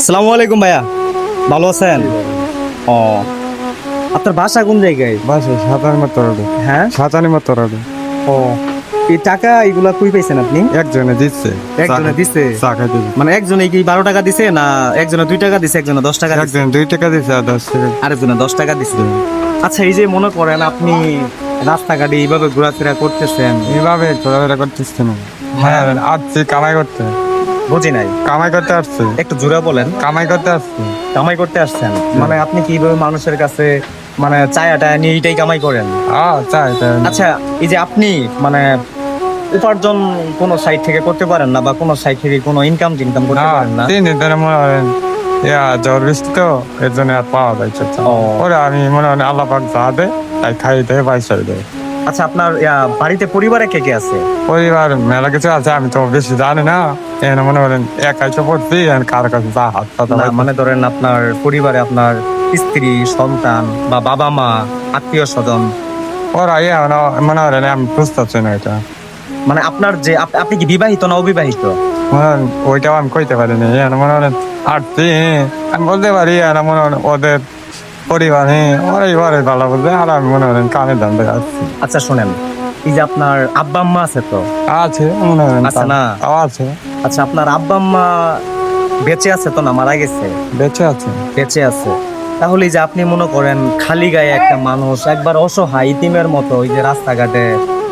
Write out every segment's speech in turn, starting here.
আসসালামু আলাইকুম ভাইয়া। ভালো আছেন? ও। আপনার বাসা কোন জায়গায়? বাসে সাতানি মতো হ্যাঁ? সাতানি মতো ও। এই টাকা এগুলা কই পাইছেন আপনি? একজনে দিচ্ছে। একজনে দিছে চা খাই দিবে মানে একজনে কি বারো টাকা দিছে না একজনে দুই টাকা দিছে একজনে দশ টাকা দিছে? একজন দুই টাকা দিচ্ছে আর দশ টাকা। আরেকজনে দশ টাকা দিছে। আচ্ছা এই যে মনে করেন আপনি রাস্তাঘাটে এইভাবে ঘোরাফেরা করতেছেন। এইভাবে ঘোরাফেরা করতেছেন। হ্যাঁ। আসছি কামাই করতে বুঝি নাই। কামাই করতে আসছে। একটু জোরে বলেন। কামাই করতে আসছে। কামাই করতে আসছেন? মানে আপনি কি এইভাবে মানুষের কাছে মানে চায়া টায়া নিয়ে এইটাই কামাই করেন? আচ্ছা এই যে আপনি মানে উপার্জন কোন সাইড থেকে করতে পারেন না বা কোন সাইড থেকে কোনো ইনকাম টিনকাম করতে পারেন না? তিন দিন ইয়া জ্বর বৃষ্টি তো এর জন্য আর পাওয়া যাচ্ছে। ওরে আমি মনে হয় আল্লাহ পাক যা দে তাই খাই দেয় পয়সা দেয়। আচ্ছা আপনার বাড়িতে পরিবারে কে কে আছে? পরিবার মেলা কিছু আছে আমি তো বেশি জানি না। এখানে মনে করেন একাই তো পড়ছি কার কাছে যা হাত মানে ধরেন আপনার পরিবারে আপনার স্ত্রী সন্তান বা বাবা মা আত্মীয় স্বজন? ওরা ইয়ে মানে- করেন আমি বুঝতে পারছি না এটা। মানে আপনার যে আপনি কি বিবাহিত না অবিবাহিত? ওইটাও আমি কইতে পারি না ইয়ে মনে করেন আটছি আমি বলতে পারি মনে করেন ওদের পরিবার হ্যাঁ ভালো বলতে আর আমি মনে করেন কানে দান্ডে আসছি। আচ্ছা শোনেন এই যে আপনার আব্বা আম্মা আছে তো? আছে মনে করেন আছে না? আছে। আচ্ছা আপনার আব্বা আম্মা বেঁচে আছে তো না মারা গেছে? বেঁচে আছে। বেঁচে আছে। তাহলে এই যে আপনি মনে করেন খালি গায়ে একটা মানুষ একবার অসহায় ইতিমের মতো ওই যে রাস্তাঘাটে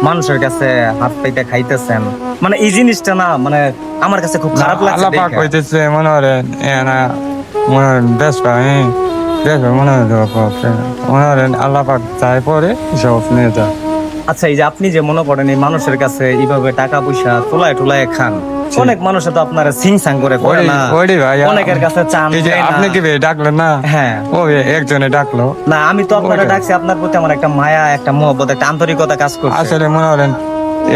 মানুষের কাছে হাত পাইতে খাইতেছেন মানে এই জিনিসটা না মানে আমার কাছে খুব খারাপ লাগছে আল্লাহ পাক দেখে। কইতেছে মনে করেন এ না মনে করেন দেশ পাক হ্যাঁ। দেশ পাক মনে করেন মনে করেন আল্লাহ পাক চাই পরে সব নিয়ে যায় আচ্ছা এই যে আপনি যে মনে করেন এই মানুষের কাছে এইভাবে টাকা পয়সা তোলায় টোলায় খান অনেক মানুষে তো আপনার সিং সাং করে করে না। ভাই অনেকের কাছে চান এই যে আপনি কি ডাকলেন না? হ্যাঁ। ও একজনে ডাকলো। না আমি তো আপনারা ডাকছি আপনার প্রতি আমার একটা মায়া একটা মহব্বত একটা আন্তরিকতা কাজ করছে। আসলে মনে করেন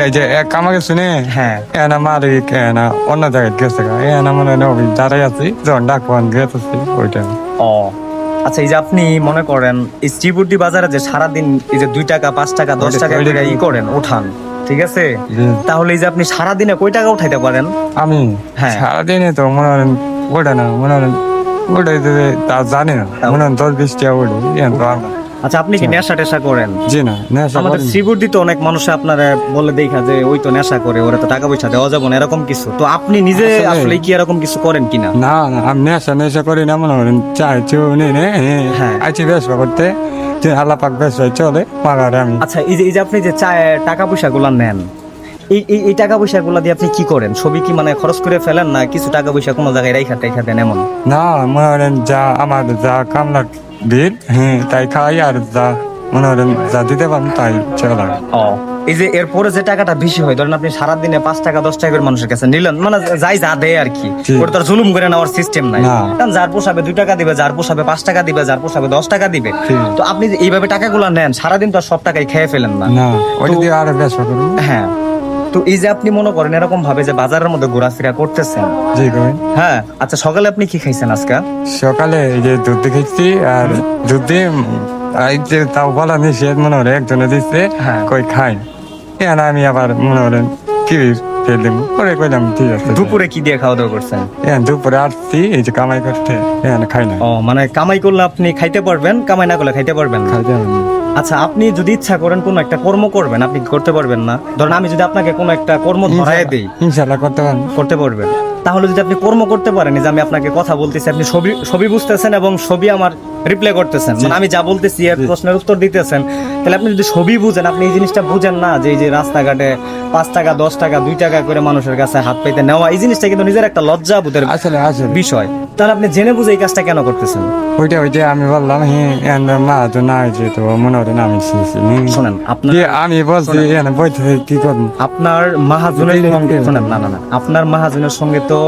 এই যে এক আমাকে শুনে হ্যাঁ। এনা মালিক এনা অন্য জায়গায় গেছে এনা মনে হয় দাঁড়াই আছি যখন ডাকবান গেতেছি ওইটা। ও। আচ্ছা এই যে আপনি মনে করেন এই বাজারে যে সারাদিন এই যে দুই টাকা পাঁচ টাকা দশ টাকা করে ই করেন উঠান ঠিক আছে? তাহলে এই যে আপনি সারাদিনে কয় টাকা উঠাইতে পারেন? আমি? হ্যাঁ। সারাদিনে তো মনে করেন ওটা না মনে করেন ওটাই তো তা জানি না। মনে হয় দশ বিশ টাকা আর- আচ্ছা আপনি কি নেশা টেশা করেন? জি না নেশা আমাদের করি না। শ্রীবুদ্ধি তো অনেক মানুষ আপনারা বলে দেখা যে ওই তো নেশা করে ওরা তো টাকা পয়সা দেওয়া যাবে না এরকম কিছু। তো আপনি নিজে আসলে- কি এরকম কিছু করেন কিনা? না না আমি নেশা নেশা করি না মনে করেন চাই চুনি নে হ্যাঁ। আছি বেশ করতে যে আল্লাহ পাক বেশ চলে পাগারে আমি। আচ্ছা এই যে এই যে আপনি যে চায় টাকা পয়সা গুলা নেন এই এই- এই টাকা পয়সা গুলা দিয়ে আপনি কি করেন? ছবি কি মানে খরচ করে ফেলেন না কিছু টাকা পয়সা কোনো জায়গায় রাইখা টাইখা দেন এমন? না মনে করেন যা আমার যা কামলা দিন? হ্যাঁ তাই খাই আর যা মনে করেন যা দিতে পারেন তাই চলে ও এই যে এরপরে যে টাকাটা বেশি হয় ধরেন আপনি সারাদিনে পাঁচ টাকা দশ টাকা করে মানুষের কাছে নিলেন মানে যাই যা দেয় আর কি ওটা তো আর জুলুম করে নেওয়ার সিস্টেম নাই। কারণ যার পোষাবে দুই টাকা দিবে যার পোষাবে পাঁচ টাকা দিবে যার পোষাবে দশ টাকা দিবে তো আপনি এইভাবে টাকাগুলো নেন সারাদিন তো আর সব টাকাই খেয়ে ফেলেন না। হ্যাঁ তো এই যে আপনি মনে করেন এরকম ভাবে যে বাজারের মধ্যে ঘোরাফেরা করতেছেন। জি হ্যাঁ আচ্ছা সকালে আপনি কি খাইছেন আজকে? সকালে এই যে দুধ দিয়ে খেয়েছি আর দুধ দিয়ে এই যে তাও বলা নিষেধ মনে হলে একজনে দিচ্ছে হ্যাঁ। কই খাই এখন আমি আবার মনে হলেন কি ফেললাম পরে কইলাম ঠিক আছে দুপুরে কি দিয়ে খাওয়া দাওয়া করছেন? এখন দুপুরে আসছি এই যে কামাই করতে এখন খাই না। ও মানে কামাই করলে আপনি খাইতে পারবেন কামাই না করলে খাইতে পারবেন খাইতে হবে না। আচ্ছা আপনি যদি ইচ্ছা করেন কোনো একটা কর্ম করবেন আপনি করতে পারবেন না? ধরেন আমি যদি আপনাকে কোনো একটা কর্ম ধরায় দিই। ইনশাআল্লাহ করতে পারবেন করতে পারবেন। তাহলে যদি আপনি কর্ম করতে পারেন যে আমি আপনাকে কথা বলতেছি আপনি ছবি ছবি বুঝতেছেন এবং ছবি আমার রিপ্লাই করতেছেন। মানে আমি যা বলতেছি এর প্রশ্নের উত্তর দিতেছেন। তাহলে আপনি যদি ছবি বুঝেন আপনি এই জিনিসটা বুঝেন না যে এই যে রাস্তাঘাটে পাঁচ টাকা দশ টাকা দুই টাকা করে মানুষের কাছে হাত পাইতে নেওয়া এই জিনিসটা কিন্তু নিজের একটা লজ্জা বোধের বিষয়। তাহলে আপনি জেনে বুঝে এই কাজটা কেন করতেছেন? ওইটা ওই যে আমি বললাম হ্যাঁ মা তো না হয়েছে তো মনে হলেন আমি শিখছি শোনেন আপনার দিয়ে আমি বলছি বইতে কি করব? আপনার মাহাজনের শোনেন না না না আপনার মাহাজনের সঙ্গে তো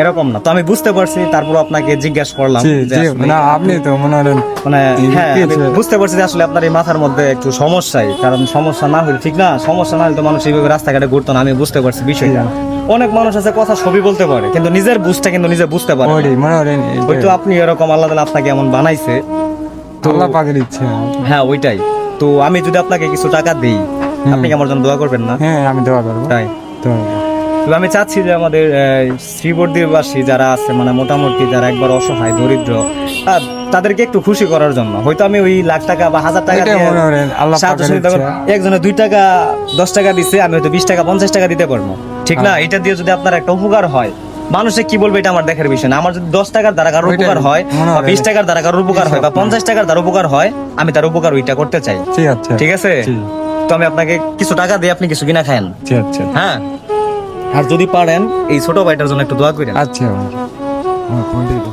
এরকম না। তো আমি বুঝতে পারছি তারপর আপনাকে জিজ্ঞাসা করলাম না আপনি তো মনে হলেন মানে হ্যাঁ? বুঝতে পারছি যে আসলে আপনার এই মাথার মধ্যে একটু সমস্যাই কারণ সমস্যা না হলে ঠিক না সমস্যা না হলে তো মানুষ এইভাবে রাস্তাঘাটে ঘুরতো না আমি বুঝতে পারছি বিষয়টা। অনেক মানুষ আছে কথা সবই বলতে পারে কিন্তু নিজের বুঝটা কিন্তু নিজে বুঝতে পারে না। ওই মনে হলেন ওই তো আপনি এরকম আল্লাহ আপনাকে এমন বানাইছে আল্লাহ পাকের ইচ্ছে। হ্যাঁ ওইটাই। তো আমি যদি আপনাকে কিছু টাকা দিই আপনি কি আমার জন্য দোয়া করবেন না? হ্যাঁ আমি দেওয়া করব। তাই। দেওয়া তবে আমি চাচ্ছি যে আমাদের শ্রীবর্দীবাসী যারা আছে মানে মোটামুটি যারা একবার অসহায় দরিদ্র তাদেরকে একটু খুশি করার জন্য। হয়তো আমি ওই লাখ টাকা বা হাজার টাকা। একজনে দুই টাকা দশ টাকা দিছে আমি হয়তো বিশ টাকা পঞ্চাশ টাকা দিতে পারব। ঠিক না? এটা দিয়ে যদি আপনার একটা উপকার হয় মানুষে কি বলবে এটা আমার দেখার বিষয় না। আমার যদি দশ টাকার দ্বারা কারোর উপকার হয় বা বিশ টাকার দ্বারা কারোর উপকার হয় বা পঞ্চাশ টাকার দ্বারা উপকার হয় আমি তার উপকার ওইটা করতে চাই। ঠিক আছে। ঠিক আছে? তো আমি আপনাকে কিছু টাকা দিয়ে আপনি কিছু কিনা খায়েন ঠিক আছে হ্যাঁ? আর যদি পারেন এই ছোট ভাইটার জন্য একটু দোয়া করেন। আচ্ছা হ্যাঁ, দাও।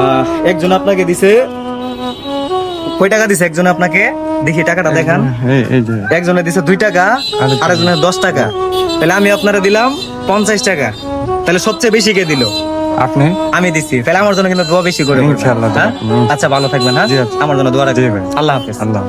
আহ, একজন আপনাকে দিছে। কয় টাকা দিছে? একজন আপনাকে? দেখি টাকাটা দেখান। এই এই যে। একজনে দিছে দুই টাকা আরেকজন। আর একজনের দশ টাকা। তাহলে আমি আপনারা দিলাম পঞ্চাশ টাকা। তাহলে সবচেয়ে বেশি কে দিল? আপনি? আমি দিছি। তাহলে আমার জন্য কিন্তু দোয়া বেশি করে হ্যাঁ? আচ্ছা ভালো থাকবেন হ্যাঁ? আচ্ছা। আমার জন্য দোয়া রাখবেন। আল্লাহ হাফেজ। আল্লাহ